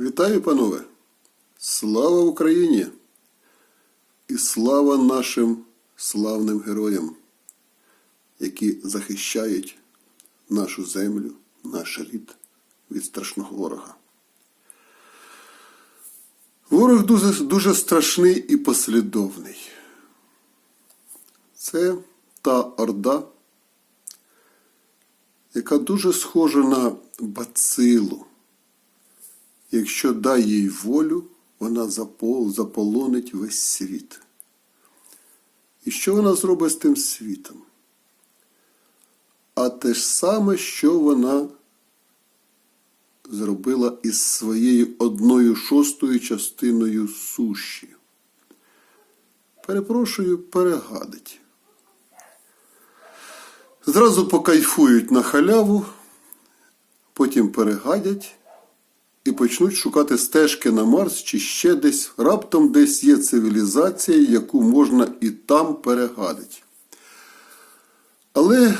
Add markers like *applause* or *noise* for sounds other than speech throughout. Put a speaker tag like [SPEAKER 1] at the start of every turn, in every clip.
[SPEAKER 1] Вітаю, панове! Слава Україні! І слава нашим славним героям, які захищають нашу землю, наш рід від страшного ворога. Ворог дуже, дуже страшний і послідовний. Це та орда, яка дуже схожа на бацилу. Якщо дай їй волю, вона заполонить весь світ. І що вона зробить з тим світом? А те ж саме, що вона зробила із своєю одною шостою частиною суші. Перепрошую, перегадить. Зразу покайфують на халяву, потім перегадять і почнуть шукати стежки на Марс чи ще десь. Раптом десь є цивілізація, яку можна і там перегадити. Але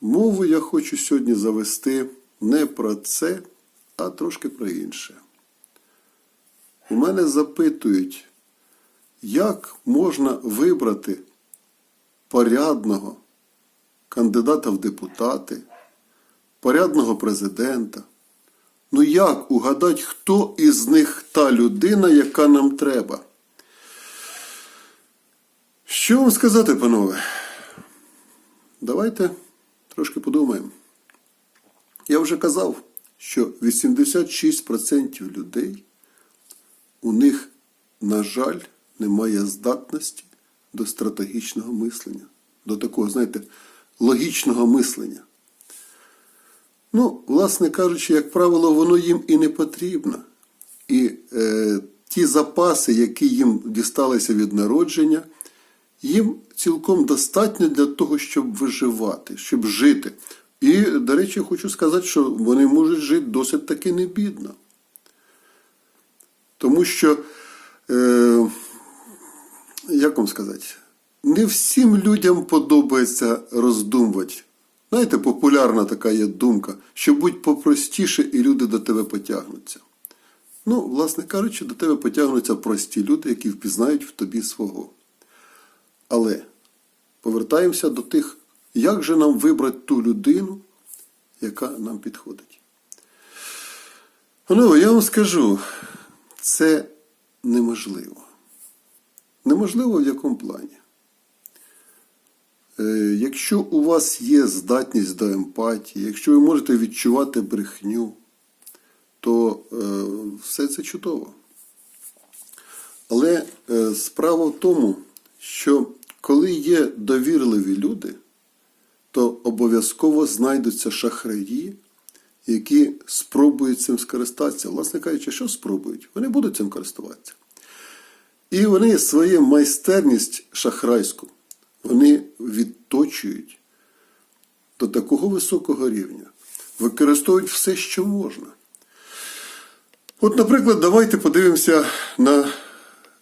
[SPEAKER 1] мову я хочу сьогодні завести не про це, а трошки про інше. У мене запитують, як можна вибрати порядного кандидата в депутати, порядного президента. Ну як угадати, хто із них та людина, яка нам треба? Що вам сказати, панове? Давайте трошки подумаємо. Я вже казав, що 86% людей у них, на жаль, немає здатності до стратегічного мислення, до такого, знаєте, логічного мислення. Ну, власне кажучи, як правило, воно їм і не потрібно. І е, ті запаси, які їм дісталися від народження, їм цілком достатньо для того, щоб виживати, щоб жити. І, до речі, хочу сказати, що вони можуть жити досить таки не бідно. Тому що, е, як вам сказати, не всім людям подобається роздумувати. Знаєте, популярна така є думка, що будь попростіше і люди до тебе потягнуться. Ну, власне кажучи, до тебе потягнуться прості люди, які впізнають в тобі свого. Але повертаємося до тих, як же нам вибрати ту людину, яка нам підходить. Ну, я вам скажу, це неможливо. Неможливо в якому плані. Е, Якщо у вас є здатність до емпатії, якщо ви можете відчувати брехню, то е, все це чудово. Але е, справа в тому, що коли є довірливі люди, то обов'язково знайдуться шахраї, які спробують цим скористатися. Власне кажучи, що спробують? Вони будуть цим користуватися. І вони свою майстерність шахрайську вони відточують до такого високого рівня, використовують все, що можна. От, наприклад, давайте подивимося на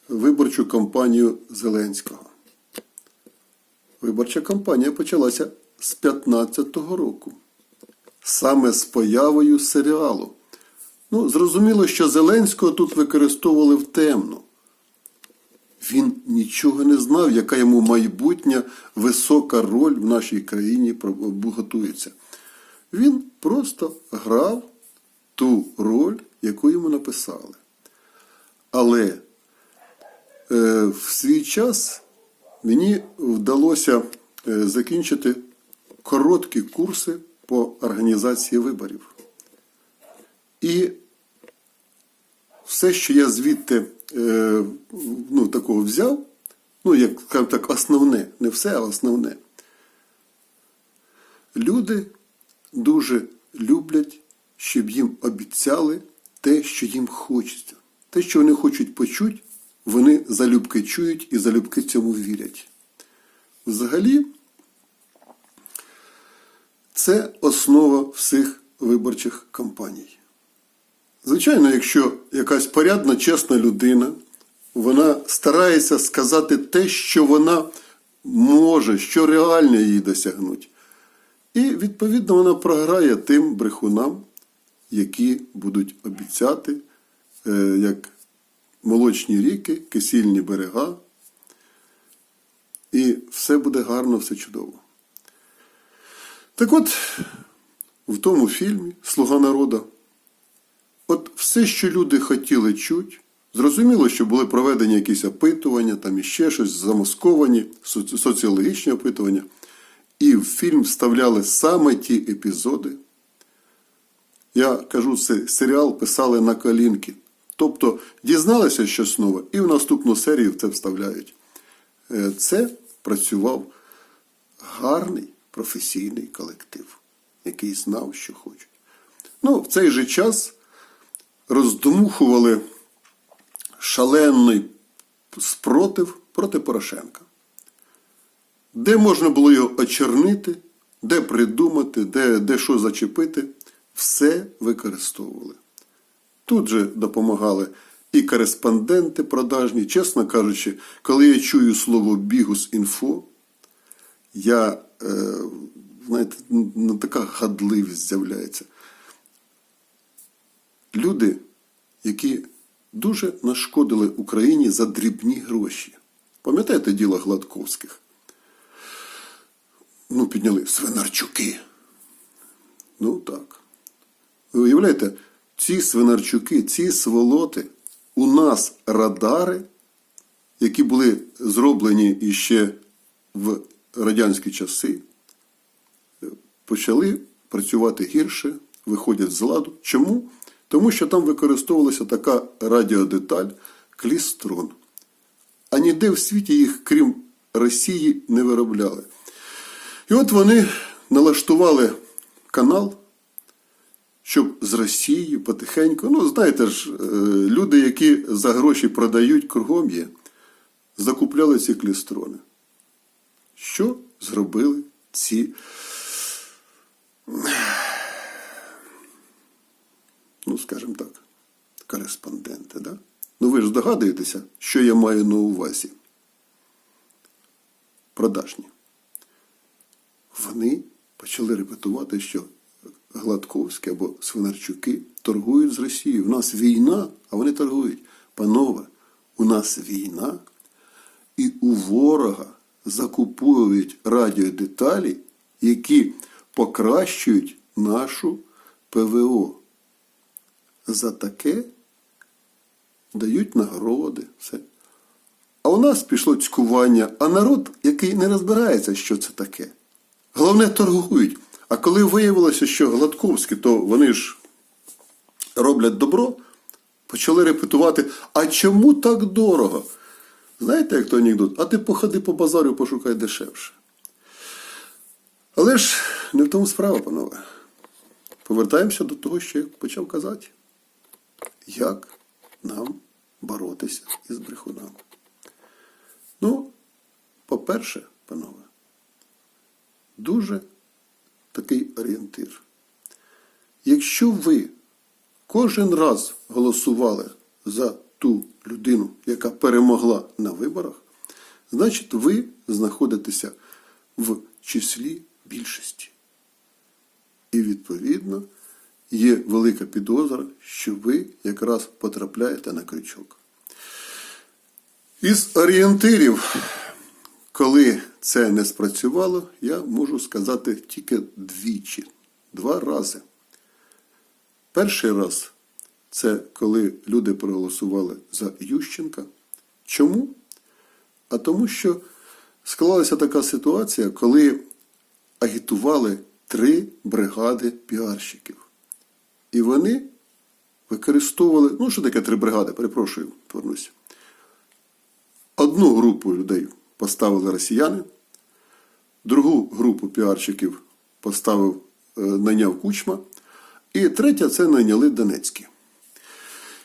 [SPEAKER 1] виборчу кампанію Зеленського. Виборча кампанія почалася з 15-го року, саме з появою серіалу. Ну, зрозуміло, що Зеленського тут використовували в темну. Він нічого не знав, яка йому майбутня висока роль в нашій країні готується. Він просто грав ту роль, яку йому написали. Але е, в свій час мені вдалося е, закінчити короткі курси по організації виборів. І все, що я звідти е, ну, такого взяв, ну, як скажімо так, основне, не все, а основне. Люди дуже люблять, щоб їм обіцяли те, що їм хочеться. Те, що вони хочуть почути, вони залюбки чують і залюбки цьому вірять. Взагалі, це основа всіх виборчих кампаній. Звичайно, якщо якась порядна, чесна людина, вона старається сказати те, що вона може, що реально їй досягнути. І, відповідно, вона програє тим брехунам, які будуть обіцяти е, як молочні ріки, кисільні берега. І все буде гарно, все чудово. Так от, в тому фільмі Слуга народу, от все, що люди хотіли чути, зрозуміло, що були проведені якісь опитування, там іще щось, замасковані, соці- соціологічні опитування. І в фільм вставляли саме ті епізоди. Я кажу, це серіал писали на колінки. Тобто дізналися щось нове, і в наступну серію це вставляють. Е, Це працював гарний професійний колектив, який знав, що хочуть. Ну, в цей же час роздмухували шалений спротив проти Порошенка. Де можна було його очернити, де придумати, де, де що зачепити, все використовували. Тут же допомагали і кореспонденти продажні. Чесно кажучи, коли я чую слово бігус інфо, я, е, знаєте, ну, така гадливість з'являється. Люди, які дуже нашкодили Україні за дрібні гроші. Пам'ятаєте діло Гладковських? Ну, підняли свинарчуки. Ну так. Ви уявляєте, ці свинарчуки, ці сволоти, у нас радари, які були зроблені іще в радянські часи, почали працювати гірше, виходять з ладу. Чому? Тому що там використовувалася така радіодеталь клістрон. А ніде в світі їх, крім Росії, не виробляли. І от вони налаштували канал, щоб з Росією потихеньку, ну, знаєте ж, е, люди, які за гроші продають, кругом є, закупляли ці клістрони. Що зробили ці, ну, скажімо так, кореспонденти, да? Ну, ви ж здогадуєтеся, що я маю на увазі. Продажні вони почали репетувати, що Гладковські або Свинарчуки торгують з Росією. У нас війна, а вони торгують. Панове, у нас війна, і у ворога закуповують радіодеталі, які покращують нашу ПВО. За таке дають нагороди. Все. А у нас пішло цькування, а народ, який не розбирається, що це таке. Головне, торгують. А коли виявилося, що Гладковські, то вони ж роблять добро, почали репетувати, а чому так дорого? Знаєте, як то анекдот? А ти походи по базарю, пошукай дешевше. Але ж не в тому справа, панове. Повертаємося до того, що я почав казати. Як нам боротися із брехунами? Ну, по-перше, панове, дуже такий орієнтир. Якщо ви кожен раз голосували за ту людину, яка перемогла на виборах, значить ви знаходитеся в числі більшості. І відповідно є велика підозра, що ви якраз потрапляєте на крючок. Із орієнтирів, коли це не спрацювало, я можу сказати тільки двічі, два рази. Перший раз це коли люди проголосували за Ющенка. Чому? А тому, що склалася така ситуація, коли агітували три бригади піарщиків. І вони використовували, ну що таке три бригади, перепрошую, повернуся. Одну групу людей поставили росіяни, другу групу піарщиків поставив, е, найняв кучма, і третя це найняли Донецькі.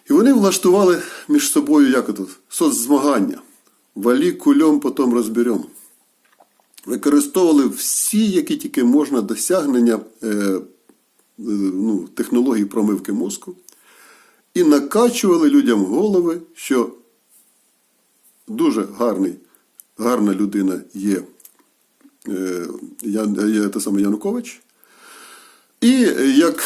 [SPEAKER 1] І вони влаштували між собою як ото, соцзмагання. Валі кульом, потім розберемо. Використовували всі, які тільки можна досягнення е, ну, технологій промивки мозку, і накачували людям голови, що дуже гарний, гарна людина є, е, є те саме Янукович. І як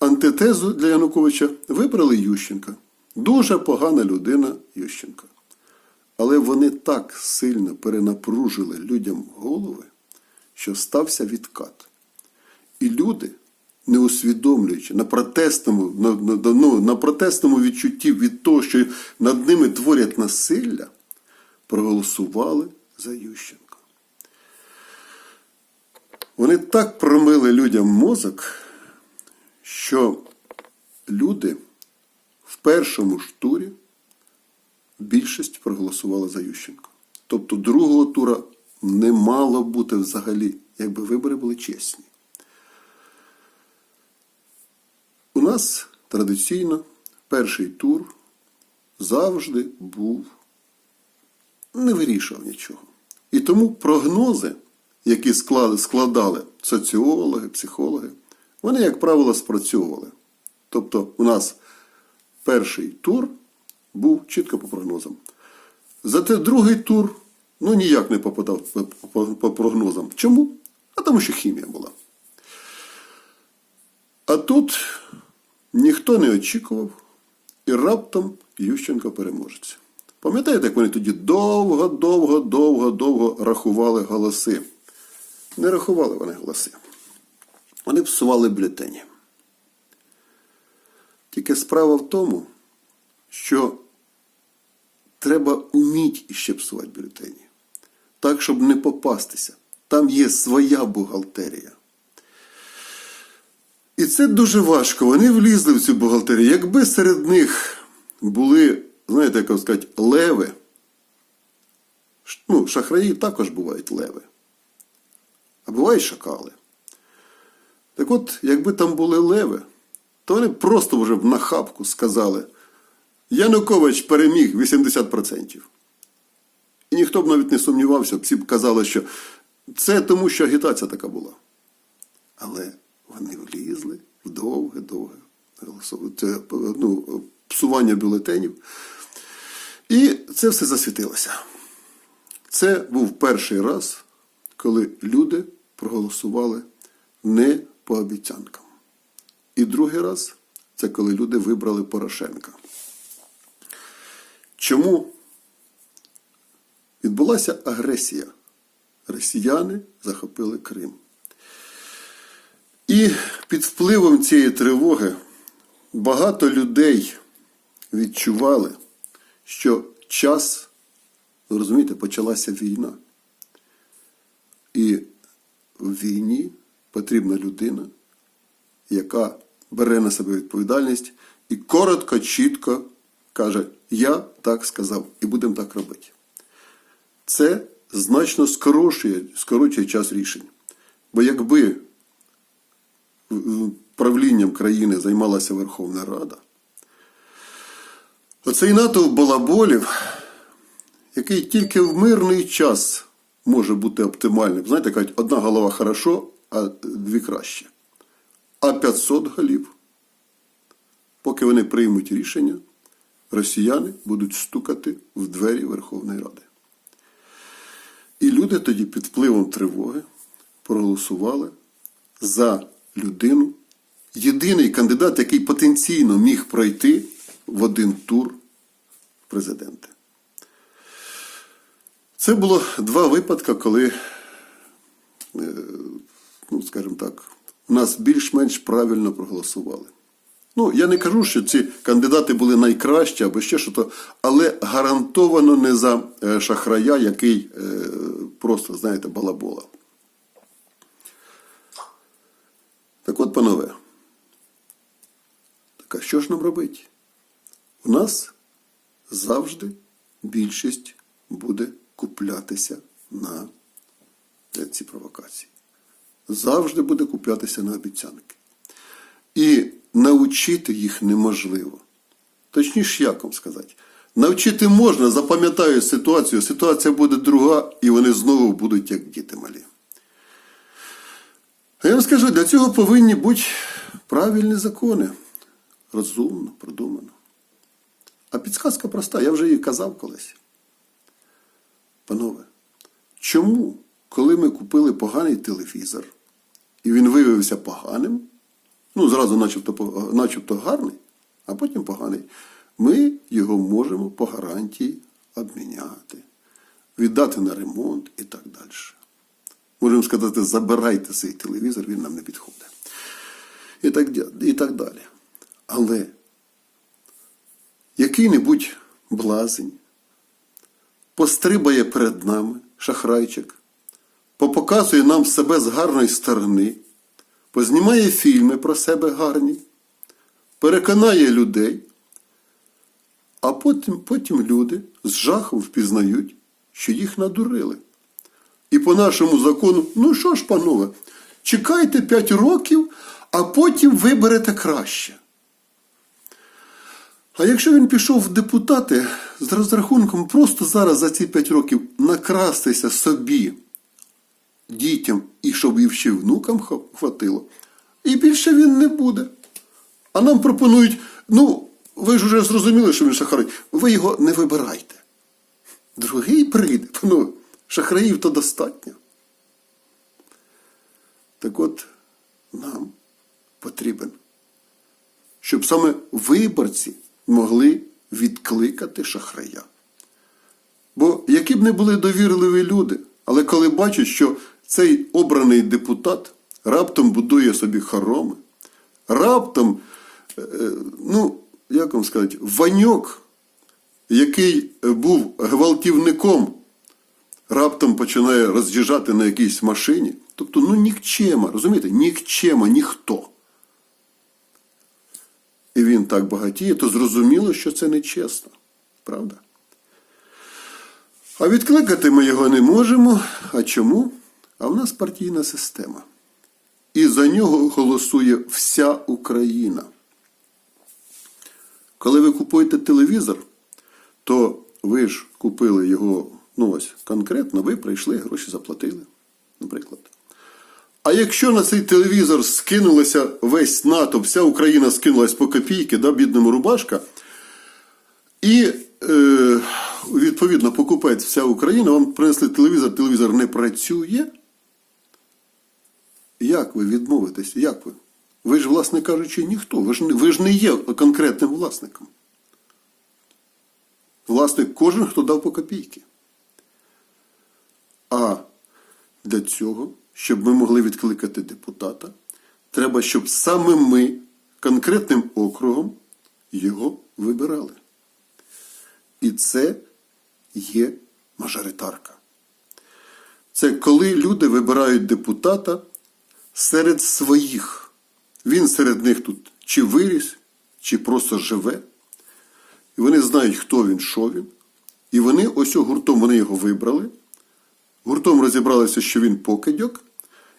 [SPEAKER 1] антитезу для Януковича вибрали Ющенка. Дуже погана людина Ющенко. Але вони так сильно перенапружили людям голови, що стався відкат. І люди, не усвідомлюючи на протестному, на, на, ну, на протестному відчутті від того, що над ними творять насилля, проголосували за Ющенка. Вони так промили людям мозок, що люди в першому ж турі більшість проголосувала за Ющенко. Тобто другого тура не мало бути взагалі, якби вибори були чесні. У нас традиційно перший тур завжди був не вирішував нічого. І тому прогнози, які склали, складали соціологи, психологи, вони, як правило, спрацьовували. Тобто, у нас перший тур був чітко по прогнозам. Зате другий тур ну, ніяк не попадав по, по, по прогнозам. Чому? А тому, що хімія була. А тут ніхто не очікував, і раптом Ющенко переможеться. Пам'ятаєте, як вони тоді довго, довго, довго, довго рахували голоси? Не рахували вони голоси. Вони псували бюлетені. Тільки справа в тому, що треба уміти іще псувати бюлетені. Так, щоб не попастися. Там є своя бухгалтерія. І це дуже важко. Вони влізли в цю бухгалтерію. Якби серед них були, знаєте, як сказати, леви. Ну, шахраї також бувають леви. А бувають шакали. Так от, якби там були леви, то вони просто вже в нахабку сказали: Янукович переміг 80%. І ніхто б навіть не сумнівався, всі б казали, що це тому, що агітація така була. Але вони влізли в довге-довге голосу- це, ну, псування бюлетенів. І це все засвітилося. Це був перший раз, коли люди проголосували не по обіцянкам. І другий раз це коли люди вибрали Порошенка. Чому відбулася агресія? Росіяни захопили Крим. І під впливом цієї тривоги багато людей відчували, що час, розумієте, почалася війна. І в війні потрібна людина, яка бере на себе відповідальність і коротко, чітко каже: Я так сказав, і будемо так робити. Це значно скорочує, скорочує час рішень. Бо якби правлінням країни займалася Верховна Рада, оцей натовп балаболів, який тільки в мирний час може бути оптимальним. Знаєте, кажуть, одна голова хорошо, а дві краще. А 500 голів, поки вони приймуть рішення, росіяни будуть стукати в двері Верховної Ради. І люди тоді під впливом тривоги проголосували за людину, єдиний кандидат, який потенційно міг пройти в один тур в президенти. Це було два випадки, коли, е, ну, скажімо так, нас більш-менш правильно проголосували. Ну, я не кажу, що ці кандидати були найкращі або ще що то, але гарантовано не за е, шахрая, який е, просто, знаєте, балабола. Так от, панове, так а що ж нам робити? У нас завжди більшість буде куплятися на ці провокації. Завжди буде куплятися на обіцянки. І навчити їх неможливо. Точніше, як вам сказати? Навчити можна, запам'ятаю ситуацію, ситуація буде друга, і вони знову будуть як діти малі. Я вам скажу, для цього повинні бути правильні закони. Розумно, продумано. А підсказка проста, я вже її казав колись. Панове, чому, коли ми купили поганий телевізор, і він виявився поганим, ну, зразу начебто, начебто гарний, а потім поганий, ми його можемо по гарантії обміняти, віддати на ремонт і так далі. Можемо сказати, забирайте цей телевізор, він нам не підходить. І так, і так далі. Але який-небудь блазень пострибає перед нами, шахрайчик, попоказує нам себе з гарної сторони, познімає фільми про себе гарні, переконає людей, а потім, потім люди з жахом впізнають, що їх надурили. І по нашому закону, ну що ж, панове, чекайте 5 років, а потім виберете краще. А якщо він пішов в депутати з розрахунком просто зараз за ці 5 років накрастися собі, дітям і щоб і ще внукам хватило, і більше він не буде. А нам пропонують, ну, ви ж вже зрозуміли, що він шахрай, ви його не вибирайте. Другий прийде, панове, шахраїв то достатньо. Так от нам потрібен, щоб саме виборці могли відкликати шахрая. Бо які б не були довірливі люди, але коли бачать, що цей обраний депутат раптом будує собі хороми, раптом, е, ну, як вам сказати, ваньок, який був гвалтівником, раптом починає роз'їжджати на якійсь машині. Тобто, ну нікчема, розумієте, нікчема, ніхто. І він так багатіє, то зрозуміло, що це нечесно. Правда? А відкликати ми його не можемо. А чому? А в нас партійна система. І за нього голосує вся Україна. Коли ви купуєте телевізор, то ви ж купили його, ну ось конкретно, ви прийшли, гроші заплатили, наприклад. А якщо на цей телевізор скинулося весь НАТО, вся Україна скинулась по копійки, да, бідному рубашка, і е, відповідно покупець вся Україна, вам принесли телевізор, телевізор не працює. Як ви відмовитесь? Як ви? Ви ж, власне кажучи, ніхто. Ви ж, ви ж не є конкретним власником. Власник кожен, хто дав по копійки. А для цього, щоб ми могли відкликати депутата, треба, щоб саме ми конкретним округом його вибирали. І це є мажоритарка. Це коли люди вибирають депутата серед своїх. Він серед них тут чи виріс, чи просто живе. І вони знають, хто він, що він. І вони ось гуртом вони його вибрали. Гуртом розібралися, що він покидьок,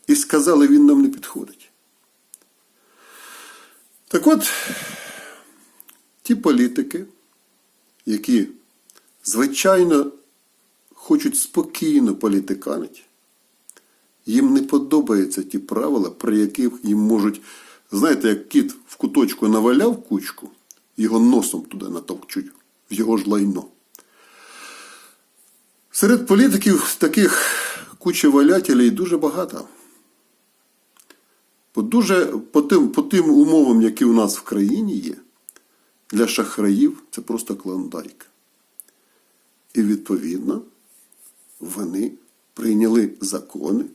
[SPEAKER 1] і сказали, він нам не підходить. Так от, ті політики, які, звичайно, хочуть спокійно політиканити, їм не подобаються ті правила, при яких їм можуть, знаєте, як кіт в куточку наваляв кучку, його носом туди натовчуть, в його ж лайно. Серед політиків таких кучевалятелей дуже багато. По, дуже, по, тим, по тим умовам, які у нас в країні є, для шахраїв це просто клондайк. І відповідно вони прийняли закони,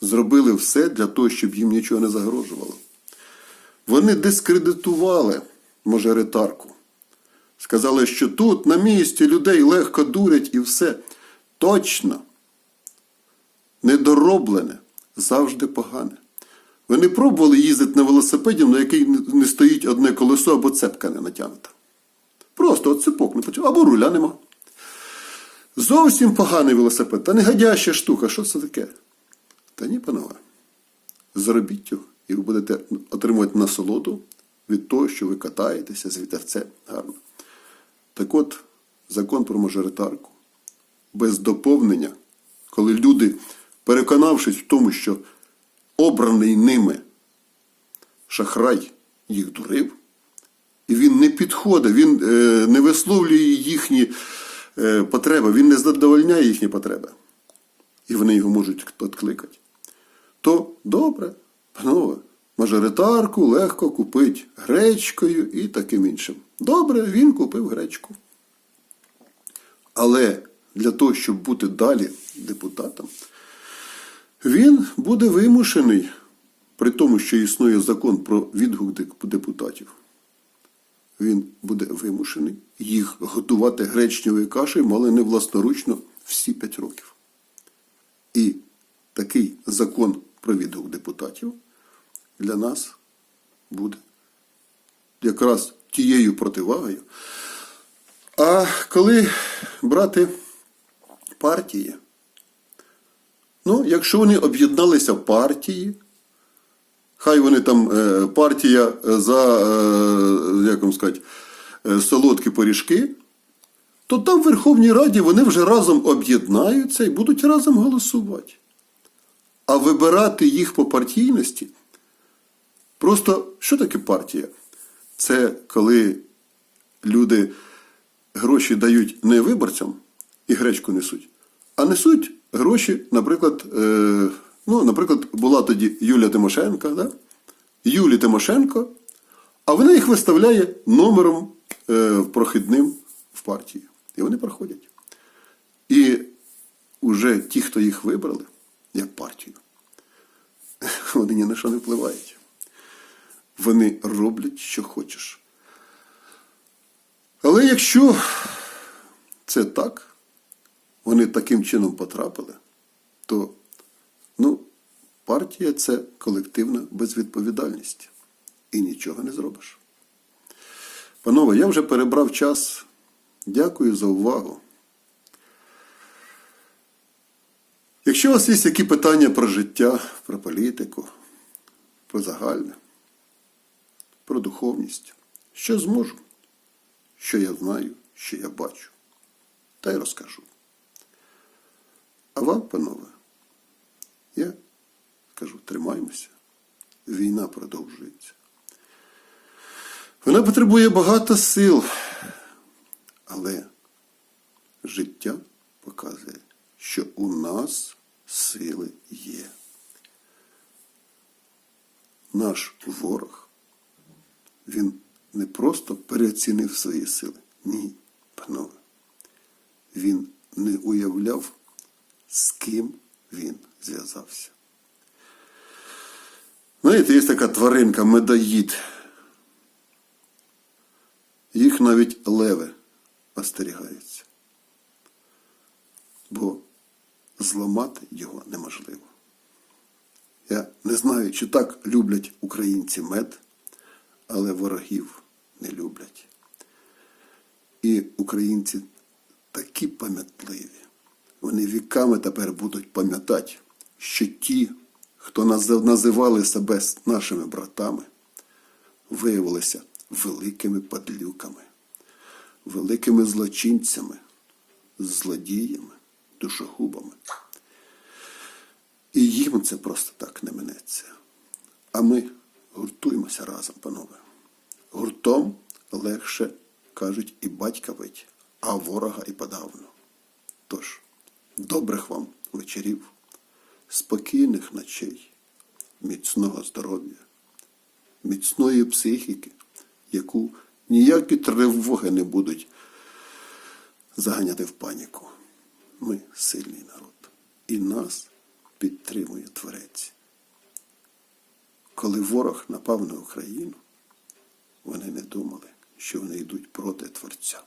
[SPEAKER 1] зробили все для того, щоб їм нічого не загрожувало. Вони дискредитували мажоритарку. Сказали, що тут на місці людей легко дурять і все. Точно. Недороблене завжди погане. Ви не пробували їздити на велосипеді, на який не стоїть одне колесо або цепка не натягнута. Просто от цепок не почав, або руля нема. Зовсім поганий велосипед, та негодяща штука. Що це таке? Та ні, панове. Заробіть його, і ви будете отримувати насолоду від того, що ви катаєтеся з вітерцем гарно. Так от, закон про мажоритарку без доповнення, коли люди, переконавшись в тому, що обраний ними шахрай їх дурив, і він не підходить, він е, не висловлює їхні е, потреби, він не задовольняє їхні потреби. І вони його можуть відкликати. То добре, панове, мажоритарку легко купити гречкою і таким іншим. Добре, він купив гречку. Але для того, щоб бути далі депутатом, він буде вимушений, при тому, що існує закон про відгук депутатів, він буде вимушений їх готувати гречневою кашею, мали не власноручно всі 5 років. І такий закон про відгук депутатів для нас буде якраз тією противагою. А коли брати партії, ну, якщо вони об'єдналися в партії, хай вони там е, партія за, е, як вам сказати, е, солодкі поріжки, то там в Верховній Раді вони вже разом об'єднаються і будуть разом голосувати. А вибирати їх по партійності. Просто що таке партія? Це коли люди гроші дають не виборцям і гречку несуть, а несуть гроші, наприклад, е, ну, наприклад, була тоді Юлія Тимошенко, да? Юлі Тимошенко, а вона їх виставляє номером е, прохідним в партії. І вони проходять. І вже ті, хто їх вибрали, як партію, *laughs* вони ні на що не впливають. Вони роблять, що хочеш. Але якщо це так, вони таким чином потрапили, то ну, партія це колективна безвідповідальність. І нічого не зробиш. Панове, я вже перебрав час. Дякую за увагу. Якщо у вас є які питання про життя, про політику, про загальне, про духовність, що зможу, що я знаю, що я бачу, та й розкажу. А вам, панове, я кажу, тримаймося. Війна продовжується. Вона потребує багато сил, але життя показує, що у нас сили є. Наш ворог, він не просто переоцінив свої сили. Ні, панове. Він не уявляв, з ким він зв'язався. Знаєте, є така тваринка медоїд. Їх навіть леви остерігаються. Бо зламати його неможливо. Я не знаю, чи так люблять українці мед, але ворогів не люблять. І українці такі пам'ятливі. Вони віками тепер будуть пам'ятати, що ті, хто називали себе нашими братами, виявилися великими падлюками, великими злочинцями, злодіями, душогубами. І їм це просто так не минеться. А ми гуртуємося разом, панове. Гуртом легше, кажуть, і батька бить, а ворога і подавно. Тож, добрих вам вечорів, спокійних ночей, міцного здоров'я, міцної психіки, яку ніякі тривоги не будуть заганяти в паніку. Ми сильний народ. І нас підтримує Творець. Коли ворог напав на Україну, вони не думали, що вони йдуть проти Творця.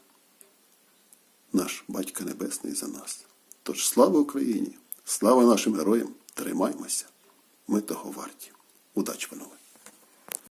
[SPEAKER 1] Наш Батько Небесний за нас. Тож слава Україні! Слава нашим героям! Тримаймося! Ми того варті. Удачі, панове!